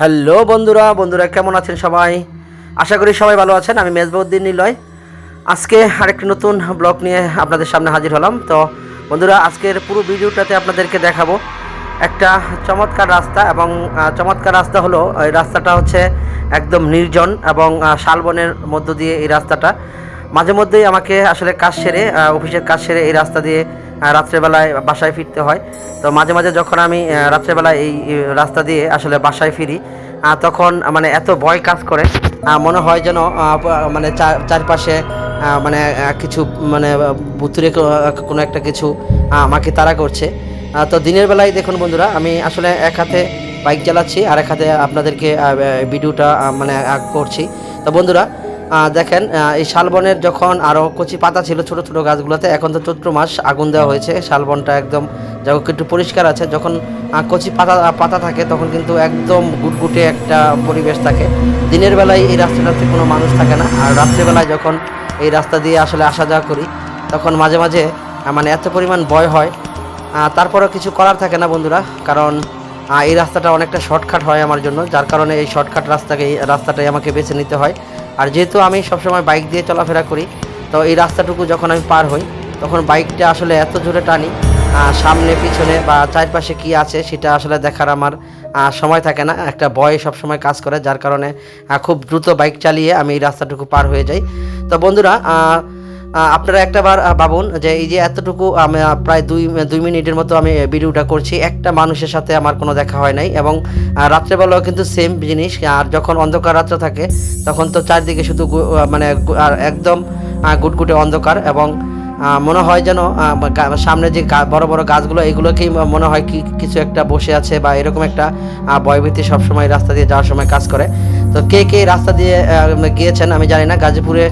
Hello বন্ধুরা বন্ধুরা কেমন আছেন সবাই? আশা করি সবাই ভালো আছেন, আমি মেজবাউদ্দিন নিলয়। আজকে আরেকটি নতুন ব্লগ নিয়ে আপনাদের সামনে হাজির হলাম। তো বন্ধুরা, আজকের পুরো ভিডিওটাতে আপনাদেরকে দেখাবো একটা চমৎকার রাস্তা এবং চমৎকার রাস্তা হলো, এই রাস্তাটা হচ্ছে একদম নির্জন এবং শালবনের মধ্য দিয়ে এই রাস্তাটা। মাঝে মধ্যেই আমাকে আসলে কাজ সেরে অফিসের কাজ সেরে এই রাস্তা দিয়ে রাত্রেবেলায় বাসায় ফিরতে হয়। তো মাঝে মাঝে যখন আমি রাত্রেবেলায় এই রাস্তা দিয়ে আসলে বাসায় ফিরি তখন মানে এত ভয় কাজ করে মনে হয় যেন মানে চার- চারপাশে মানে কিছু মানে ভুতুরে কোনো একটা কিছু আমাকে তাড়া করছে। তো দিনের বেলায় দেখুন বন্ধুরা, আমি আসলে এক হাতে বাইক চালাচ্ছি আর এক হাতে আপনাদেরকে ভিডিওটা মানে করছি। তো বন্ধুরা দেখেন এই শালবনের যখন আরও কচি পাতা ছিল ছোট ছোট গাছগুলোতে, এখন তো চৈত্র মাস, আগুন দেওয়া হয়েছে। শালবনটা একদম যখন একটু পরিষ্কার আছে। যখন কচি পাতা পাতা থাকে, তখন কিন্তু একদম গুটগুটে একটা পরিবেশ থাকে। দিনের বেলায় এই রাস্তাটাতে কোনো মানুষ থাকে না। আর রাত্রেবেলায় যখন এই রাস্তা দিয়ে আসলে আসা যাওয়া করি, তখন মাঝে মাঝে মানে এত পরিমাণ ভয় হয়। তারপরেও কিছু করার থাকে না বন্ধুরা। কারণ এই রাস্তাটা অনেকটা শর্টকাট হয় আমার জন্য। যার কারণে এই শর্টকাট রাস্তাকে রাস্তাটাই আমাকে বেছে নিতে হয়। আর যেহেতু আমি সবসময় বাইক দিয়ে চলাফেরা করি, তো এই রাস্তাটুকু যখন আমি পার হই, তখন বাইকটা আসলে এত জোরে টানি সামনে, পিছনে বা চারপাশে কি আছে সেটা আসলে দেখার আমার সময় থাকে না। একটা ভয় সবসময় কাজ করে, যার কারণে খুব দ্রুত বাইক চালিয়ে আমি এই রাস্তাটুকু পার হয়ে যাই। তো বন্ধুরা আপনারা একটাবার আহ, ভাবুন যে এই যে এতটুকু আমি প্রায় দুই দুই মিনিটের মতো আমি ভিডিওটা করছি একটা মানুষের সাথে আমার কোনো দেখা হয় নাই এবং রাত্রেবেলাও কিন্তু সেম জিনিস আর যখন অন্ধকার রাত্র থাকে তখন তো চারদিকে শুধু মানে একদম গুটগুটে অন্ধকার এবং মনে হয় যেন সামনে যে বড় বড় গাছগুলো এগুলোকেই মনে হয় কি কিছু একটা বসে আছে বা এরকম একটা ভয়ভীতি সবসময় রাস্তা দিয়ে যাওয়ার সময় কাজ করে। তো কে কে রাস্তা দিয়ে গিয়েছেন আমি জানি না গাজীপুরে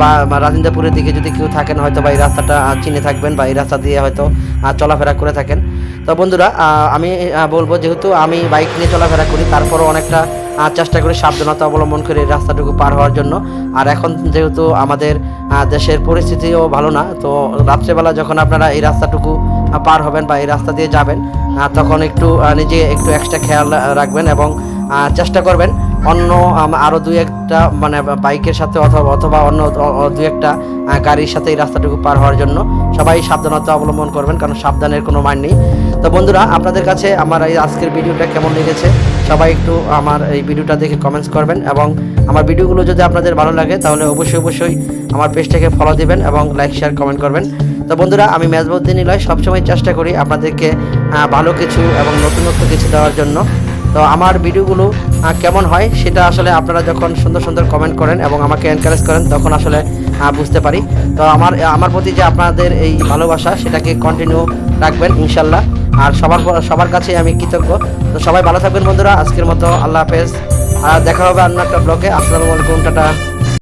বা বা রাজেন্দ্রপুরের দিকে যদি কেউ থাকেন, হয়তো বা এই রাস্তাটা চিনে থাকবেন বা এই রাস্তা দিয়ে হয়তো চলাফেরা করে থাকেন। তো বন্ধুরা আমি বলব যেহেতু আমি বাইক নিয়ে চলাফেরা করি, তারপরও অনেকটা চেষ্টা করি সাবধানতা অবলম্বন করে এই রাস্তাটুকু পার হওয়ার জন্য। আর এখন যেহেতু আমাদের দেশের পরিস্থিতিও ভালো না, তো রাত্রেবেলা যখন আপনারা এই রাস্তাটুকু পার হবেন বা এই রাস্তা দিয়ে যাবেন তখন একটু নিজে একটু এক্সট্রা খেয়াল রাখবেন এবং চেষ্টা করবেন অন্য, আম- আরও দুই একটা মানে বাইকের সাথে অথবা অথবা অন্য দুই একটা গাড়ির সাথে এই রাস্তাটুকু পার হওয়ার জন্য সবাই সাবধানতা অবলম্বন করবেন, কারণ সাবধানের কোনো মান নেই। তো বন্ধুরা, আপনাদের কাছে আমার এই আজকের ভিডিওটা কেমন লেগেছে, সবাই একটু আমার এই ভিডিওটা দেখে কমেন্টস করবেন এবং আমার ভিডিওগুলো যদি আপনাদের ভালো লাগে, তাহলে অবশ্যই অবশ্যই আমার পেজটাকে ফলো দিবেন এবং লাইক শেয়ার কমেন্ট করবেন। তো বন্ধুরা, আমি মেজবুদ্দিন নিলয় সবসময় চেষ্টা করি আপনাদেরকে ভালো কিছু এবং নতুনত্ব কিছু দেওয়ার জন্য। তো আমার ভিডিওগুলো কেমন হয় সেটা আসলে আপনারা যখন সুন্দর সুন্দর কমেন্ট করেন এবং আমাকে এনকারেজ করেন, তখন আসলে বুঝতে পারি। তো আমার আমার প্রতি যে আপনাদের এই ভালোবাসা, সেটাকে কন্টিনিউ রাখবেন, ইনশাল্লাহ। আর সবার সবার কাছে আমি কৃতজ্ঞ। তো সবাই ভালো থাকবেন বন্ধুরা, আজকের মতো আল্লাহ হাফেজ। আর দেখা হবে অন্য একটা ব্লগে আসসালামু আলাইকুম, টাটা।